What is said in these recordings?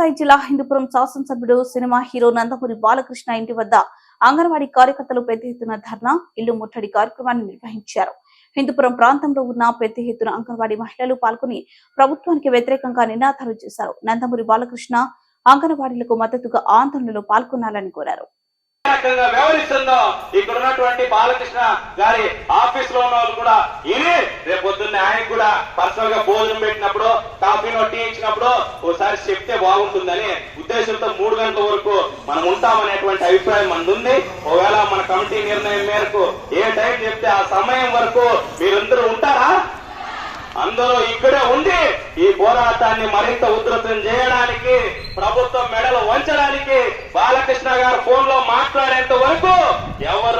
సత్యసాయి జిల్లా హిందూపురం శాసనసభ్యుడు cinema hero Nandamuri Balakrishna ఇంటి వద్ద అంగన్వాడీ కార్యకర్తలు పెద్ద ఎత్తున ధర్నా ఇల్లు ముట్టడి కార్యక్రమాన్ని నిర్వహించారు. హిందూపురం ప్రాంతంలో ఉన్న పెద్ద ఎత్తున అంగన్వాడీ మహిళలు పాల్గొని ప్రభుత్వానికి వ్యతిరేకంగా నినాదాలు చేశారు. నందమూరి బాలకృష్ణ అంగన్వాడీలకు మద్దతుగా ఆందోళనలో పాల్గొనాలని కోరారు. వ్యవహరిస్తుందో ఇక్కడ ఉన్నటువంటి బాలకృష్ణ గారి ఆఫీస్లో ఉన్న వాళ్ళు కూడా ఈ కూడా పర్సనల్గా భోజనం పెట్టినప్పుడు కాఫీనో టీ ఇచ్చినప్పుడు ఒకసారి చెప్తే బాగుంటుందని ఉద్దేశంతో మూడు గంటల వరకు మనం ఉంటామనేటువంటి అభిప్రాయం మనది ఉంది ఒకవేళ మన కమిటీ నిర్ణయం మేరకు ఏ టైం చెప్తే ఆ సమయం వరకు మీరందరూ ఉంటారా? అందరూ ఇక్కడే ఉండి ఈ పోరాటాన్ని మరింత ఉధృతం చేయడానికి ప్రభుత్వం మెడలు వంచడానికి బాలకృష్ణ గారు ఫోన్లో మాట్లాడేంత వరకు ఎవరు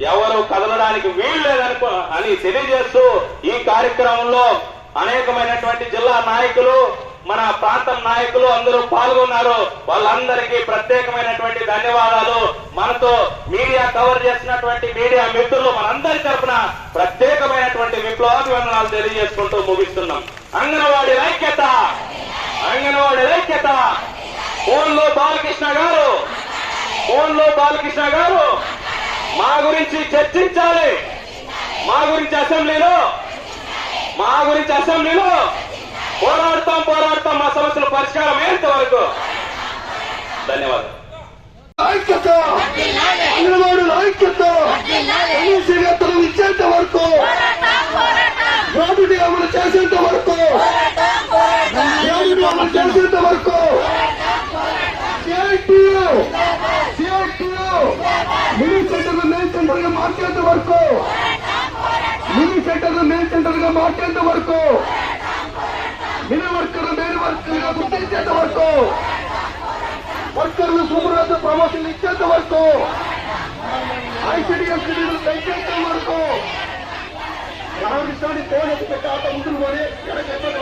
ఎవరు కదలడానికి వీలు లేదనుకో అని తెలియజేస్తూ ఈ కార్యక్రమంలో అనేకమైనటువంటి జిల్లా నాయకులు మన ప్రాంతం నాయకులు అందరూ పాల్గొన్నారు. వాళ్ళందరికీ ప్రత్యేకమైనటువంటి ధన్యవాదాలు. మనతో మీడియా కవర్ చేసినటువంటి మీడియా మిత్రులు మనందరి తరఫున ప్రత్యేకమైనటువంటి విప్లవాభివందనాలు తెలియజేసుకుంటూ ముగిస్తున్నాం. అంగన్వాడి ఐక్యత! అంగన్వాడి ఐక్యత! ఫోన్లో బాలకృష్ణ గారు! ఫోన్లో బాలకృష్ణ గారు! మా గురించి చర్చించాలి. మా గురించి అసెంబ్లీలో మా గురించి అసెంబ్లీలో పోరాడతాం పోరాడతాం. మా సమస్యల పరిష్కారం అయ్యేంత వరకు? ధన్యవాదాలు. ఐక్యత! అంగన్వాడీల ఇచ్చేంత వరకు! గ్రాడ్యుటీ అమలు చేసేంత వరకు! గ్రాడ్యుటీ అమలు చేసేంత వరకు! C I T U C I T U mini సెంటర్గా మార్చేంత వరకు. మినీ సెంటర్ మెయిన్ సెంటర్గా మార్చేంత వరకు. మినీ వర్కర్ మెయిన్ వర్కర్గా గుర్తించేంత వరకు. వర్కర్లు సూపర్వైజర్ ప్రమోషన్ ఇచ్చేంత వరకు. ఐసీడీఎస్ పెంచేంత వరకు. రామకృష్ణని ఫోన్ ఎత్తి ఆట ముందుకు పోయి వెనక ఇబ్బంది